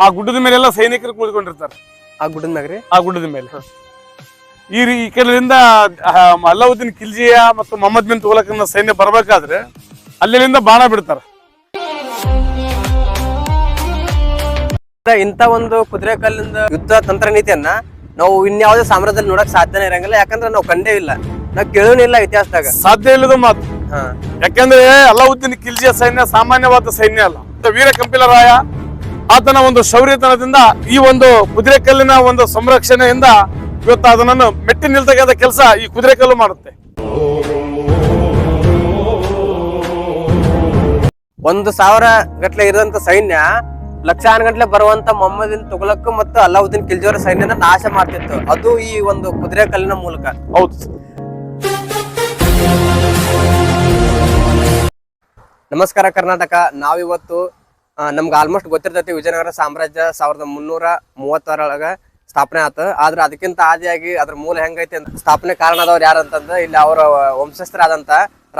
ಆ ಗುಡ್ಡದ ಮೇಲೆ ಮೇಲೆಲ್ಲ ಸೈನಿಕರು ಕುಳಿತುಕೊಂಡಿರ್ತಾರೆ. ಆ ಗುಡ್ಡದ ಮ್ಯಾಗ್ರಿ? ಆ ಗುಡ್ಡದ ಮೇಲೆ. ಈ ರೀ- ಈ ಕಡೆಯಿಂದ ಅಲ್ಲಾವುದ್ದೀನ್ ಖಿಲ್ಜಿಯ ಮತ್ತು ಮೊಹಮ್ಮದ್ ಬಿನ್ ತುಗಲಕ್ ಸೈನ್ಯ ಬರಬೇಕಾದ್ರೆ ಅಲ್ಲಿಂದ ಬಾಣ ಬಿಡ್ತಾರೆ. ಇಂತ ಒಂದು ಕುದುರೆ ಕಲ್ಲಿಂದ ಯುದ್ಧ ತಂತ್ರ ನೀತಿಯನ್ನ ನಾವು ಇನ್ಯಾವುದೇ ಸಾಮ್ರಾಜ್ಯದಲ್ಲಿ ನೋಡಕ್ ಸಾಧ್ಯನೇ ಇರಂಗಿಲ್ಲ. ಯಾಕಂದ್ರೆ ನಾವು ಕಂಡೇ ಇಲ್ಲ. ನಾವು ಕೇಳೋನೇ ಇಲ್ಲ ಇತಿಹಾಸದಾಗ. ಸಾಧ್ಯ ಇಲ್ಲದ ಮಾತು. ಯಾಕಂದ್ರೆ ಅಲ್ಲಾವುದ್ದೀನ್ ಖಿಲ್ಜಿಯ ಸೈನ್ಯ ಸಾಮಾನ್ಯವಾದ ಸೈನ್ಯ ಅಲ್ಲ. ವೀರ ಕಂಪಿಲರಾಯ ಆತನ ಒಂದು ಶೌರ್ಯತನದಿಂದ ಈ ಒಂದು ಕುದುರೆಕಲ್ಲಿನ ಒಂದು ಸಂರಕ್ಷಣೆಯಿಂದ ಇವತ್ತು ಅದನ್ನು ಮೆಟ್ಟಿ ನಿಲ್ತಕ್ಕಂಥ ಕೆಲಸ ಈ ಕುದುರೆಕಲ್ಲು ಮಾಡುತ್ತೆ. ಒಂದು ಸಾವಿರ ಗಟ್ಲೆ ಇರುವಂತ ಸೈನ್ಯ ಲಕ್ಷಾನ್ ಗಂಟ್ಲೆ ಬರುವಂತ ಮೊಹಮ್ಮದಿನ್ ತುಗಲಕ್ ಮತ್ತು ಅಲ್ಲಾವುದ್ದೀನ್ ಕಿಲ್ಜೋರ ಸೈನ್ಯನ ನಾಶ ಮಾಡ್ತಿತ್ತು. ಅದು ಈ ಒಂದು ಕುದುರೆ ಕಲ್ಲಿನ ಮೂಲಕ. ಹೌದು. ನಮಸ್ಕಾರ ಕರ್ನಾಟಕ. ನಾವಿವತ್ತು ನಮ್ಗೆ ಆಲ್ಮೋಸ್ಟ್ ಗೊತ್ತಿರ್ತೈತಿ ವಿಜಯನಗರ ಸಾಮ್ರಾಜ್ಯ ಸಾವಿರದ ಮುನ್ನೂರ ಮೂವತ್ತರೊಳಗ ಸ್ಥಾಪನೆ ಆತ. ಆದ್ರೆ ಅದಕ್ಕಿಂತ ಆದಿಯಾಗಿ ಅದ್ರ ಮೂಲ ಹೆಂಗೈತಿ ಅಂತ ಸ್ಥಾಪನೆ ಕಾರಣದವ್ರು ಯಾರು ಯಾರಂತಂದ್ರೆ ಇಲ್ಲಿ ಅವರ ವಂಶಸ್ಥರಾದಂತ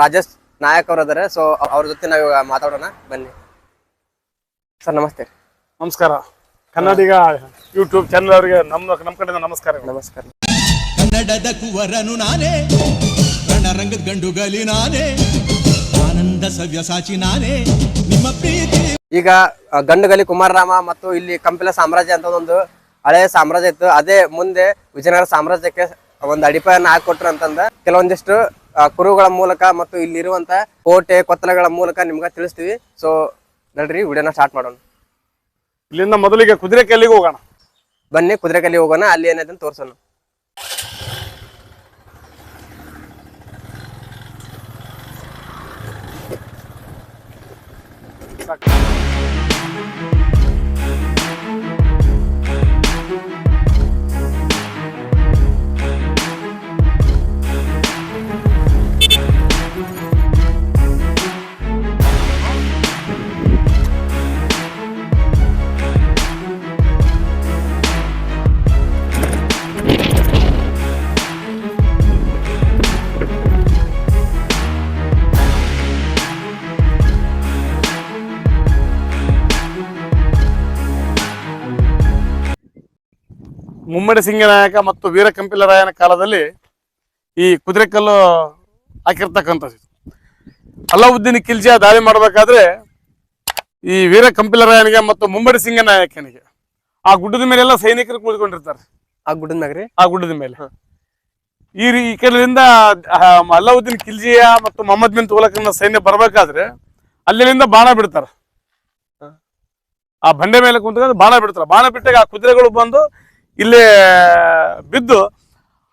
ರಾಜೇಶ್ ನಾಯಕ್ ಅವ್ರ ಅದಾರೆ. ಸೊ ಅವ್ರ ಜೊತೆ ನಾವು ಇವಾಗ ಮಾತಾಡೋಣ. ಬನ್ನಿ. ಸರ್ ನಮಸ್ತೆ. ನಮಸ್ಕಾರ. ಕನ್ನಡಿಗ ಯೂಟ್ಯೂಬ್ ಚಾನಲ್ ಅವರಿಗೆ ನಮ್ಮ ನಮ್ಮ ಕಡೆಯಿಂದ ನಮಸ್ಕಾರ ನಮಸ್ಕಾರ. ಕನ್ನಡದ ಕುವರನು ನಾನೇ ರಣರಂಗದ ಗಂಡುಗಲಿ ನಾನೇ ಆನಂದ ಸವ್ಯಸಾಚಿ ನಾನೇ ನಿಮ್ಮ ಪ್ರೀತಿ ಈಗ ಗಂಡುಗಲಿ ಕುಮಾರರಾಮ ಮತ್ತು ಇಲ್ಲಿ ಕಂಪಿಲ ಸಾಮ್ರಾಜ್ಯ ಅಂತ ಒಂದು ಹಳೆಯ ಸಾಮ್ರಾಜ್ಯ ಇತ್ತು. ಅದೇ ಮುಂದೆ ವಿಜಯನಗರ ಸಾಮ್ರಾಜ್ಯಕ್ಕೆ ಒಂದು ಅಡಿಪಾಯನ್ನ ಹಾಕೊಟ್ರು ಅಂತಂದ ಕೆಲವೊಂದಿಷ್ಟು ಕುರುಗಳ ಮೂಲಕ ಮತ್ತು ಇಲ್ಲಿರುವಂತ ಕೋಟೆ ಕೊತ್ತಲಗಳ ಮೂಲಕ ನಿಮ್ಗೆ ತಿಳಿಸ್ತೀವಿ. ಸೊ ನಡ್ರಿ ವಿಡಿಯೋನ ಸ್ಟಾರ್ಟ್ ಮಾಡೋಣ. ಇಲ್ಲಿಂದ ಮೊದಲಿಗೆ ಕುದುರೆ ಕಲ್ಲಿಗೆ ಹೋಗೋಣ? ಬನ್ನಿ ಕುದುರೆಕಲ್ಲಿ ಹೋಗೋಣ ಅಲ್ಲಿ ಏನೈತೆ ಅಂತ ತೋರ್ಸೋಣ. ಮುಮ್ಮಡಿ ಸಿಂಗನಾಯಕ ಮತ್ತು ವೀರ ಕಂಪಿಲರಾಯನ ಕಾಲದಲ್ಲಿ ಈ ಕುದುರೆಕಲ್ಲು ಹಾಕಿರ್ತಕ್ಕಂಥದ್ದು. ಅಲ್ಲಾವುದ್ದೀನ್ ಖಿಲ್ಜಿಯ ದಾಳಿ ಮಾಡಬೇಕಾದ್ರೆ ಈ ವೀರ ಕಂಪಿಲರಾಯನಿಗೆ ಮತ್ತು ಮುಮ್ಮಡಿ ಸಿಂಗನಾಯಕನಿಗೆ ಆ ಗುಡ್ಡದ ಮೇಲೆಲ್ಲ ಸೈನಿಕರು ಕುಳಿತುಕೊಂಡಿರ್ತಾರೆ. ಆ ಗುಡ್ಡದ ಮ್ಯಾಗ್ರಿ? ಆ ಗುಡ್ಡದ ಮೇಲೆ. ಈ ರೀ- ಈ ಕಡೆಯಿಂದ ಅಲ್ಲಾವುದ್ದೀನ್ ಖಿಲ್ಜಿಯ ಮತ್ತು ಮೊಹಮ್ಮದ್ ಬಿನ್ ತುಲಕನ ಸೈನ್ಯ ಬರಬೇಕಾದ್ರೆ ಅಲ್ಲಿಂದ ಬಾಣ ಬಿಡ್ತಾರೆ. ಆ ಬಂಡೆ ಮೇಲೆ ಕುಂತ್ಕೊಂಡು ಬಾಣ ಬಿಡ್ತಾರೆ. ಬಾಣ ಬಿಟ್ಟಾಗ ಆ ಕುದುರೆಗಳು ಬಂದು ಇಲ್ಲಿ ಬಿದ್ದು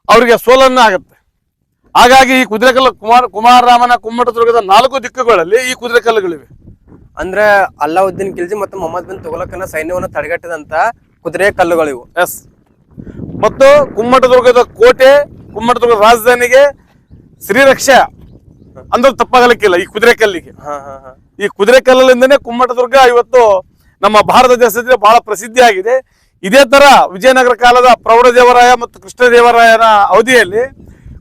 ಅವರಿಗೆ ಸೋಲನ್ನ ಆಗುತ್ತೆ. ಹಾಗಾಗಿ ಈ ಕುದುರೆಕಲ್ಲು ಕುಮಾರ ಕುಮಾರರಾಮನ ಕುಮ್ಮಟದುರ್ಗದ ನಾಲ್ಕು ದಿಕ್ಕುಗಳಲ್ಲಿ ಈ ಕುದುರೆಕಲ್ಲುಗಳಿವೆ. ಅಂದ್ರೆ ಅಲ್ಲಾವುದ್ದೀನ್ ಖಿಲ್ಜಿ ಮತ್ತು ಮೊಹಮ್ಮದ್ ಬಿನ್ ತುಗಲಕನ ಸೈನ್ಯವನ್ನು ತಡೆಗಟ್ಟಿದಂತ ಕುದುರೆ ಕಲ್ಲುಗಳಿವು ಎಸ್. ಮತ್ತು ಕುಮ್ಮಟದುರ್ಗದ ಕೋಟೆ ಕುಮ್ಮಟದುರ್ಗದ ರಾಜಧಾನಿಗೆ ಶ್ರೀರಕ್ಷ ಅಂದ್ರೆ ತಪ್ಪಾಗಲಿಕ್ಕಿಲ್ಲ ಈ ಕುದುರೆ ಕಲ್ಲಿಗೆ ಹಾ ಹಾ ಹಾ. ಈ ಕುದುರೆ ಕಲ್ಲಿಂದನೇ ಕುಮ್ಮಟದುರ್ಗ ಇವತ್ತು ನಮ್ಮ ಭಾರತ ದೇಶದಲ್ಲಿ ಬಹಳ ಪ್ರಸಿದ್ಧಿ ಆಗಿದೆ ಇದೇ ತರ ವಿಜಯನಗರ ಕಾಲದ ಪ್ರೌಢದೇವರಾಯ ಮತ್ತು ಕೃಷ್ಣದೇವರಾಯನ ಅವಧಿಯಲ್ಲಿ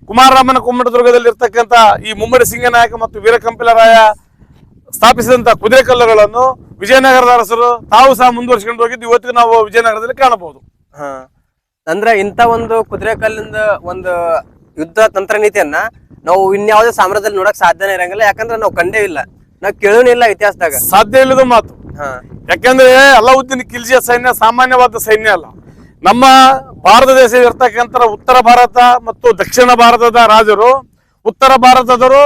ಕುಮಾರರಾಮನ ಕುಮ್ಮಟದುರ್ಗದಲ್ಲಿ ಇರ್ತಕ್ಕಂಥ ಈ ಮುಮ್ಮಡಿ ಸಿಂಗನಾಯಕ ಮತ್ತು ವೀರಕಂಪಿಲರಾಯ ಸ್ಥಾಪಿಸಿದಂತ ಕುದುರೆ ಕಲ್ಲುಗಳನ್ನು ವಿಜಯನಗರದ ಅರಸರು ತಾವು ಸಹ ಮುಂದುವರಿಸಿಕೊಂಡು ಹೋಗಿದ್ದು ಇವತ್ತಿಗೆ ನಾವು ವಿಜಯನಗರದಲ್ಲಿ ಕಾಣಬಹುದು. ಹಾ. ಅಂದ್ರೆ ಇಂತ ಒಂದು ಕುದುರೆ ಕಲ್ಲಿಂದ ಒಂದು ಯುದ್ಧ ತಂತ್ರ ನೀತಿಯನ್ನ ನಾವು ಇನ್ಯಾವುದೇ ಸಾಮ್ರಾಜ್ಯದಲ್ಲಿ ನೋಡಕ್ ಸಾಧ್ಯನೇ ಇರಂಗಿಲ್ಲ. ಯಾಕಂದ್ರೆ ನಾವು ಕಂಡೇ ಇಲ್ಲ. ನಾವು ಕೇಳೋನಿಲ್ಲ ಇತಿಹಾಸದಾಗ. ಸಾಧ್ಯ ಇಲ್ಲದ ಮಾತು. ಯಾಕಂದ್ರೆ ಅಲ್ಲಾವುದ್ದೀನ್ ಖಿಲ್ಜಿಯ ಸೈನ್ಯ ಸಾಮಾನ್ಯವಾದ ಸೈನ್ಯ ಅಲ್ಲ. ನಮ್ಮ ಭಾರತ ದೇಶ ಇರ್ತಕ್ಕಂಥ ಉತ್ತರ ಭಾರತ ಮತ್ತು ದಕ್ಷಿಣ ಭಾರತದ ರಾಜರು ಉತ್ತರ ಭಾರತದವರು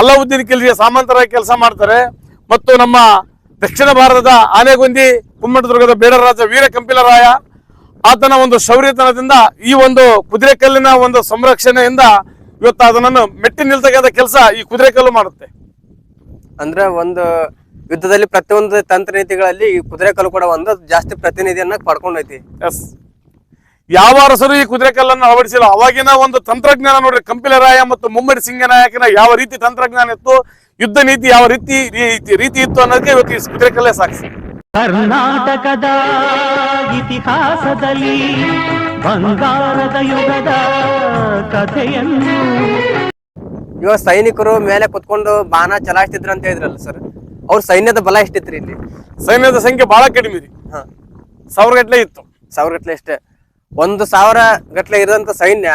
ಅಲ್ಲಾವುದ್ದೀನ್ ಖಿಲ್ಜಿಯ ಸಾಮಂತರಾಗಿ ಕೆಲಸ ಮಾಡ್ತಾರೆ. ಮತ್ತು ನಮ್ಮ ದಕ್ಷಿಣ ಭಾರತದ ಆನೆಗುಂದಿ ಕುಮ್ಮಟದುರ್ಗದ ಬೇಡರಾಜ ವೀರ ಕಂಪಿಲರಾಯ ಆತನ ಒಂದು ಶೌರ್ಯತನದಿಂದ ಈ ಒಂದು ಕುದುರೆ ಕಲ್ಲಿನ ಒಂದು ಸಂರಕ್ಷಣೆಯಿಂದ ಇವತ್ತು ಅದನ್ನು ಮೆಟ್ಟಿ ನಿಲ್ತಕ್ಕಂಥ ಕೆಲಸ ಈ ಕುದುರೆ ಕಲ್ಲು ಮಾಡುತ್ತೆ. ಅಂದ್ರೆ ಒಂದು ಯುದ್ಧದಲ್ಲಿ ಪ್ರತಿಯೊಂದು ತಂತ್ರ ನೀತಿಗಳಲ್ಲಿ ಈ ಕುದುರೆ ಕಲ್ಲು ಕೂಡ ಒಂದು ಜಾಸ್ತಿ ಪ್ರತಿನಿಧಿಯನ್ನ ಪಡ್ಕೊಂಡೈತಿ. ಎಸ್ ಯಾವ ಅರಸರು ಈ ಕುದುರೆ ಕಲ್ಲನ್ನು ಅಳವಡಿಸಿಲ್ಲ? ಅವಾಗಿನ ಒಂದು ತಂತ್ರಜ್ಞಾನ ನೋಡ್ರಿ ಕಂಪಿಲರಾಯ ಮತ್ತು ಮುಮ್ಮಡಿ ಸಿಂಗನಾಯಕನ ಯಾವ ರೀತಿ ತಂತ್ರಜ್ಞಾನ ಇತ್ತು ಯುದ್ಧ ನೀತಿ ಯಾವ ರೀತಿ ರೀತಿ ರೀತಿ ಇತ್ತು ಅನ್ನೋದಕ್ಕೆ ಇವತ್ತು ಈ ಕುದುರೆ ಕಲ್ಲೇ ಸಾಕ್ಷಿ ಕರ್ನಾಟಕದ ಇತಿಹಾಸದಲ್ಲಿ ಬಂಗಾರದ ಯುಗದ ಕಥೆಯನ್ನು ಇವಾಗ ಸೈನಿಕರು ಮೇಲೆ ಕುತ್ಕೊಂಡು ಬಾಣ ಚಲಾಯಿಸ್ತಿದ್ರು ಅಂತ ಹೇಳಿದ್ರಲ್ಲ ಸರ್. ಅವ್ರ ಸೈನ್ಯದ ಬಲ ಎಷ್ಟಿತ್ರಿ ಇಲ್ಲಿ? ಸೈನ್ಯದ ಸಂಖ್ಯೆ ಬಹಳ ಕಡಿಮೆ ರೀ. ಹಾ. ಸಾವಿರ ಗಟ್ಟಲೆ ಇತ್ತು. ಸಾವಿರ ಗಟ್ಲೆ ಅಷ್ಟೇ. ಒಂದು ಸಾವಿರ ಗಟ್ಲೆ ಇರುವಂತ ಸೈನ್ಯ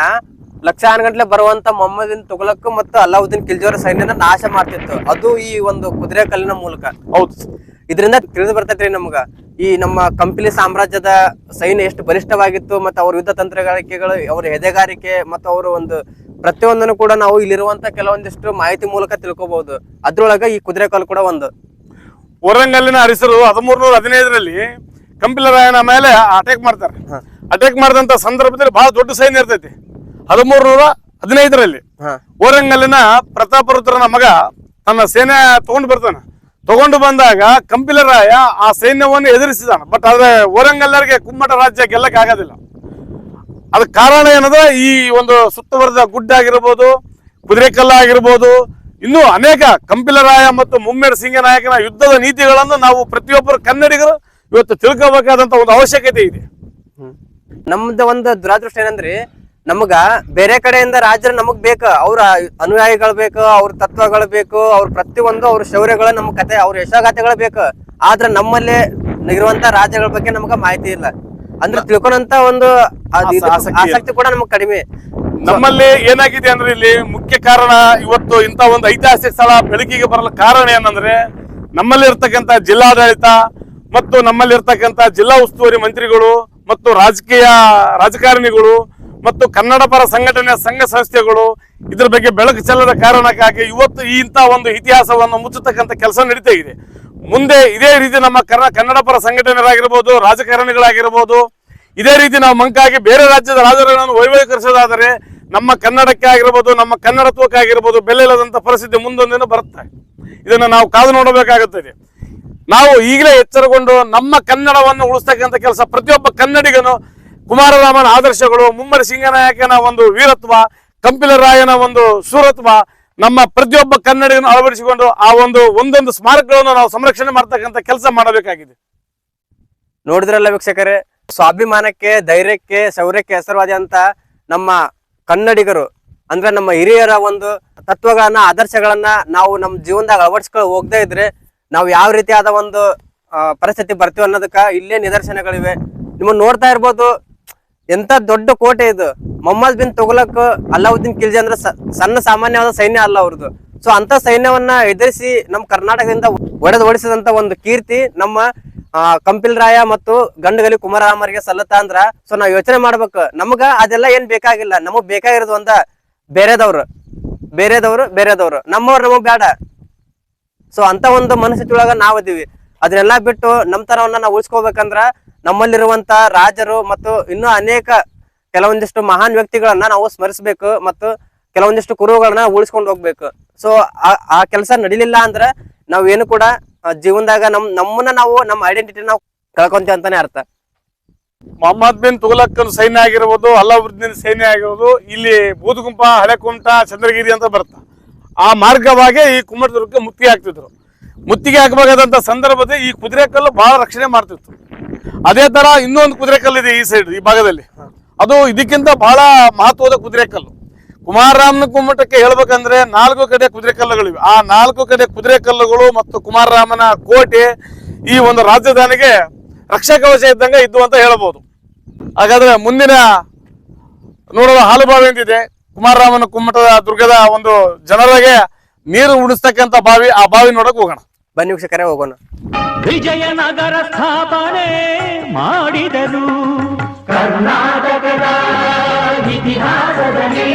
ಲಕ್ಷಾನ್ ಗಂಟ್ಲೆ ಬರುವಂತ ಮೊಹಮ್ಮದಿನ್ ತುಗಲಕ್ ಮತ್ತು ಅಲ್ಲಾವುದ್ದೀನ್ ಖಿಲ್ಜಿಯವರ ಸೈನ್ಯನ ನಾಶ ಮಾಡ್ತಿತ್ತು. ಅದು ಈ ಒಂದು ಕುದುರೆ ಕಲ್ಲಿನ ಮೂಲಕ. ಹೌದು. ಇದರಿಂದ ತಿಳಿದು ಬರ್ತೈತ್ರಿ ನಮ್ಗ. ಈ ನಮ್ಮ ಕಂಪಿಲಿ ಸಾಮ್ರಾಜ್ಯದ ಸೈನ್ಯ ಎಷ್ಟು ಬಲಿಷ್ಠವಾಗಿತ್ತು ಮತ್ತು ಅವ್ರ ಯುದ್ಧ ತಂತ್ರಗಾರಿಕೆಗಳು ಅವ್ರ ಎದೆಗಾರಿಕೆ ಮತ್ತು ಅವರು ಒಂದು ಪ್ರತಿಯೊಂದನ್ನು ಕೂಡ ನಾವು ಇಲ್ಲಿರುವಂತ ಕೆಲವೊಂದಿಷ್ಟು ಮಾಹಿತಿ ಮೂಲಕ ತಿಳ್ಕೊಬಹುದು. ಅದ್ರೊಳಗ ಈ ಕುದುರೆ ಕಾಲು ಕೂಡ ಒಂದು. ಓರಂಗಲ್ಲಿನ ಅರಿಸರು ಹದಿಮೂರ್ನೂರ ಹದಿನೈದರಲ್ಲಿ ಕಂಪಿಲರಾಯನ ಮೇಲೆ ಅಟ್ಯಾಕ್ ಮಾಡ್ತಾರೆ. ಅಟ್ಯಾಕ್ ಮಾಡಿದಂತ ಸಂದರ್ಭದಲ್ಲಿ ಬಹಳ ದೊಡ್ಡ ಸೈನ್ಯ ಇರ್ತೈತಿ. ಹದಿಮೂರ್ನೂರ ಹದಿನೈದರಲ್ಲಿ ಓರಂಗಲ್ಲಿನ ಪ್ರತಾಪರುದ್ರನ ಮಗ ತನ್ನ ಸೇನೆ ತಗೊಂಡು ಬರ್ತಾನೆ. ತಗೊಂಡು ಬಂದಾಗ ಕಂಪಿಲರಾಯ ಆ ಸೈನ್ಯವನ್ನು ಎದುರಿಸಿದಾನೆ. ಬಟ್ ಆದ್ರೆ ಓರಂಗಲ್ಲರಿಗೆ ಕುಮ್ಮಟ ರಾಜ್ಯ ಗೆಲ್ಲಕ್ಕೆ ಆಗೋದಿಲ್ಲ. ಅದಕ್ಕೆ ಕಾರಣ ಏನಂದ್ರೆ ಈ ಒಂದು ಸುತ್ತುವರೆದ ಗುಡ್ಡ ಆಗಿರ್ಬೋದು, ಕುದುರೆಕಲ್ಲ ಆಗಿರ್ಬೋದು, ಇನ್ನೂ ಅನೇಕ ಕಂಪಿಲರಾಯ ಮತ್ತು ಮುಮ್ಮೇಡ್ ಸಿಂಗನಾಯಕನ ಯುದ್ಧದ ನೀತಿಗಳನ್ನು ನಾವು ಪ್ರತಿಯೊಬ್ಬರು ಕನ್ನಡಿಗರು ಇವತ್ತು ತಿಳ್ಕೋಬೇಕಾದಂತ ಒಂದು ಅವಶ್ಯಕತೆ ಇದೆ. ನಮ್ದು ಒಂದು ದುರಾದೃಷ್ಟ ಏನಂದ್ರೆ, ನಮಗ ಬೇರೆ ಕಡೆಯಿಂದ ರಾಜರು ನಮಗ್ ಬೇಕ, ಅವ್ರ ಅನುಯಾಯಿಗಳು ಬೇಕು, ಅವ್ರ ತತ್ವಗಳು ಬೇಕು, ಅವ್ರ ಪ್ರತಿಯೊಂದು ಅವ್ರ ಶೌರ್ಯಗಳು ನಮ್ಮ ಕತೆ, ಅವ್ರ ಯಶೋಗಾಥೆಗಳು ಬೇಕು. ಆದ್ರೆ ನಮ್ಮಲ್ಲಿ ಇರುವಂತ ರಾಜ್ಯಗಳ ಬಗ್ಗೆ ನಮಗ ಮಾಹಿತಿ ಇಲ್ಲ. ಅಂದ್ರೆ ತಿಳ್ಕೊಂಡಂತ ಒಂದು ಆಸಕ್ತಿ ಕೂಡ ನಮಗ್ ಕಡಿಮೆ. ನಮ್ಮಲ್ಲಿ ಏನಾಗಿದೆ ಅಂದ್ರೆ ಇಲ್ಲಿ ಮುಖ್ಯ ಕಾರಣ ಇವತ್ತು ಇಂತ ಒಂದು ಐತಿಹಾಸಿಕ ಸ್ಥಳ ಬೆಳಕಿಗೆ ಬರಲು ಕಾರಣ ಏನಂದ್ರೆ ನಮ್ಮಲ್ಲಿ ಇರ್ತಕ್ಕಂತ ಜಿಲ್ಲಾಡಳಿತ ಮತ್ತು ನಮ್ಮಲ್ಲಿ ಇರ್ತಕ್ಕಂತ ಜಿಲ್ಲಾ ಉಸ್ತುವಾರಿ ಮಂತ್ರಿಗಳು ಮತ್ತು ರಾಜಕೀಯ ರಾಜಕಾರಣಿಗಳು ಮತ್ತು ಕನ್ನಡ ಪರ ಸಂಘಟನೆಯ ಸಂಘ ಸಂಸ್ಥೆಗಳು ಇದ್ರ ಬಗ್ಗೆ ಬೆಳಕು ಚೆಲ್ಲದ ಕಾರಣಕ್ಕಾಗಿ ಇವತ್ತು ಇಂತ ಇಂಥ ಒಂದು ಇತಿಹಾಸವನ್ನು ಮುಚ್ಚತಕ್ಕಂತ ಕೆಲಸ ನಡೀತಾ ಇದೆ. ಮುಂದೆ ಇದೇ ರೀತಿ ನಮ್ಮ ಕನ್ನಡ ಪರ ಸಂಘಟನೆಗಳಾಗಿರ್ಬೋದು, ರಾಜಕಾರಣಿಗಳಾಗಿರ್ಬೋದು, ಇದೇ ರೀತಿ ನಾವು ಮಂಕಾಗಿ ಬೇರೆ ರಾಜ್ಯದ ರಾಜರುಗಳನ್ನು ವೈಭವೀಕರಿಸೋದಾದರೆ ನಮ್ಮ ಕನ್ನಡಕ್ಕೆ ಆಗಿರ್ಬೋದು, ನಮ್ಮ ಕನ್ನಡತ್ವಕ್ಕೆ ಆಗಿರ್ಬೋದು, ಬೆಲೆ ಇಲ್ಲದಂಥ ಪರಿಸ್ಥಿತಿ ಮುಂದೊಂದೇನು ಬರುತ್ತೆ. ಇದನ್ನು ನಾವು ಕಾದು ನೋಡಬೇಕಾಗುತ್ತದೆ ನಾವು ಈಗಲೇ ಎಚ್ಚರಗೊಂಡು ನಮ್ಮ ಕನ್ನಡವನ್ನು ಉಳಿಸ್ತಕ್ಕಂಥ ಕೆಲಸ ಪ್ರತಿಯೊಬ್ಬ ಕನ್ನಡಿಗನು ಕುಮಾರರಾಮನ ಆದರ್ಶಗಳು, ಮುಮ್ಮಡಿ ಸಿಂಗನಾಯಕನ ಒಂದು ವೀರತ್ವ ಕಂಪಿಲರಾಯನ ಒಂದು ಶೂರತ್ವ ನಮ್ಮ ಪ್ರತಿಯೊಬ್ಬ ಕನ್ನಡಿಗನ್ನು ಅಳವಡಿಸಿಕೊಂಡು ಆ ಒಂದು ಒಂದೊಂದು ಸ್ಮಾರಕಗಳನ್ನು ನಾವು ಸಂರಕ್ಷಣೆ ಮಾಡ್ತಕ್ಕಂಥ ಕೆಲಸ ಮಾಡಬೇಕಾಗಿದೆ. ನೋಡಿದ್ರಲ್ಲ ವೀಕ್ಷಕರೇ, ಸ್ವಾಭಿಮಾನಕ್ಕೆ, ಧೈರ್ಯಕ್ಕೆ, ಶೌರ್ಯಕ್ಕೆ ಹೆಸರುವಾದಂತ ನಮ್ಮ ಕನ್ನಡಿಗರು, ಅಂದ್ರೆ ನಮ್ಮ ಹಿರಿಯರ ಒಂದು ತತ್ವಗಳನ್ನ, ಆದರ್ಶಗಳನ್ನ ನಾವು ನಮ್ಮ ಜೀವನದಾಗ ಅಳವಡಿಸ್ಕೊಳ್ಳಿ ಹೋಗ್ತಾ ಇದ್ರೆ ನಾವು ಯಾವ ರೀತಿಯಾದ ಒಂದು ಪರಿಸ್ಥಿತಿ ಬರ್ತೀವಿ ಅನ್ನೋದಕ್ಕ ಇಲ್ಲೇ ನಿದರ್ಶನಗಳಿವೆ. ನಿಮ್ಮನ್ನು ನೋಡ್ತಾ ಇರ್ಬೋದು ಎಂತ ದೊಡ್ಡ ಕೋಟೆ ಇದು. ಮೊಹಮ್ಮದ್ ಬಿನ್ ತೊಗಲಕ್ ಅಲ್ಲಾವುದ್ದೀನ್ ಖಿಲ್ಜಿ ಅಂದ್ರೆ ಸಣ್ಣ ಸಾಮಾನ್ಯವಾದ ಸೈನ್ಯ ಅಲ್ಲ ಅವ್ರದ್ದು ಸೊ ಅಂತ ಸೈನ್ಯವನ್ನ ಎದುರಿಸಿ ನಮ್ಮ ಕರ್ನಾಟಕದಿಂದ ಒಡೆದು ಓಡಿಸಿದಂತ ಒಂದು ಕೀರ್ತಿ ನಮ್ಮ ಆ, ಕಂಪಿಲ್ ರಾಯ ಮತ್ತು ಗಂಡುಗಲಿ ಕುಮಾರರಾಮರಿಗೆ ಸಲ್ಲತ್ತ ಅಂದ್ರ ಸೊ ನಾವ್ ಯೋಚನೆ ಮಾಡ್ಬೇಕು. ನಮಗ ಅದೆಲ್ಲ ಏನ್ ಬೇಕಾಗಿಲ್ಲ. ನಮಗ್ ಬೇಕಾಗಿರೋದು ಒಂದ ಬೇರೆದವ್ರು. ಬೇರೆದವ್ರು ಬೇರೆದವ್ರು. ನಮ್ಮವ್ರು ನಮಗ್ ಬೇಡ ಸೊ ಅಂತ ಒಂದು ಮನಸ್ಥಿತಿ ಒಳಗ ನಾವ್ ಅದೀವಿ ಅದನ್ನೆಲ್ಲ ಬಿಟ್ಟು ನಮ್ ತರವನ್ನ ನಾವು ಉಳಿಸ್ಕೋಬೇಕಂದ್ರ ನಮ್ಮಲ್ಲಿರುವಂತ ರಾಜರು ಮತ್ತು ಇನ್ನೂ ಅನೇಕ ಕೆಲವೊಂದಿಷ್ಟು ಮಹಾನ್ ವ್ಯಕ್ತಿಗಳನ್ನ ನಾವು ಸ್ಮರಿಸಬೇಕು ಮತ್ತು ಕೆಲವೊಂದಿಷ್ಟು ಕುರುಗಳನ್ನ ಉಳಿಸ್ಕೊಂಡು ಹೋಗ್ಬೇಕು. ಸೊ ಆ ಕೆಲಸ ನಡಿಲಿಲ್ಲ ಅಂದ್ರೆ ನಾವು ಏನು ಕೂಡ ಜೀವನದಾಗ ನಮ್, ನಮ್ಮನ್ನ ನಾವು ನಮ್ಮ ಐಡೆಂಟಿಟಿ ನಾವು ಕಳ್ಕೊಂತೀವಿ ಅಂತಾನೆ ಅರ್ಥ. ಮೊಹಮ್ಮದ್ ಬಿನ್ ತುಗಲಕ್ ಸೈನ್ಯ ಆಗಿರ್ಬೋದು, ಅಲ್ಲಾವುದ್ದೀನ್ ಸೈನ್ಯ ಆಗಿರ್ಬೋದು, ಇಲ್ಲಿ ಬೂದುಗುಂಪ, ಹಳೆಕುಂಟ, ಚಂದ್ರಗಿರಿ ಅಂತ ಬರುತ್ತೆ. ಆ ಮಾರ್ಗವಾಗಿ ಈ ಕುಮ್ಮಟದುರ್ಗಕ್ಕೆ ಮುತ್ತಿಗೆ ಹಾಕ್ತಿದ್ರು. ಮುತ್ತಿಗೆ ಹಾಕಬೇಕಾದಂತ ಸಂದರ್ಭದಲ್ಲಿ ಈ ಕುದುರೆ ಕಲ್ಲು ಬಹಳ ರಕ್ಷಣೆ ಮಾಡ್ತಿತ್ತು. ಅದೇ ತರ ಇನ್ನೊಂದು ಕುದುರೆ ಇದೆ ಈ ಸೈಡ್ ಈ ಭಾಗದಲ್ಲಿ. ಅದು ಇದಕ್ಕಿಂತ ಬಹಳ ಮಹತ್ವದ ಕುದುರೆ ಕಲ್ಲು. ಕುಮಾರರಾಮನ ಕುಮ್ಮಟಕ್ಕೆ ಹೇಳ್ಬೇಕಂದ್ರೆ ನಾಲ್ಕು ಕಡೆ ಕುದುರೆ ಕಲ್ಲುಗಳಿವೆ. ಆ ನಾಲ್ಕು ಕಡೆ ಕುದುರೆ ಕಲ್ಲುಗಳು ಮತ್ತು ಕುಮಾರರಾಮನ ಕೋಟೆ ಈ ಒಂದು ರಾಜಧಾನಿಗೆ ರಕ್ಷಾ ಕವಚ ಇದ್ದಂಗೆ ಇದ್ದು ಅಂತ ಹೇಳ್ಬೋದು. ಹಾಗಾದ್ರೆ ಮುಂದಿನ ನೋಡುವ ಹಾಲುಬಾವಿ ಅಂತಿದೆ ಕುಮಾರರಾಮನ ಕುಮ್ಮಟದ ದುರ್ಗದ ಒಂದು ಜನರಿಗೆ ನೀರು ಉಣಿಸ್ತಕ್ಕಂಥ ಬಾವಿ, ಆ ಬಾವಿ ನೋಡಕ್ ಹೋಗೋಣ. ಬನ್ನಿ ವೀಕ್ಷಕರೇ ಹೋಗೋಣ. ವಿಜಯನಗರ ಸ್ಥಾಪನೆ ಮಾಡಿದರು ಕರ್ನಾಟಕದ ಇತಿಹಾಸದಲ್ಲಿ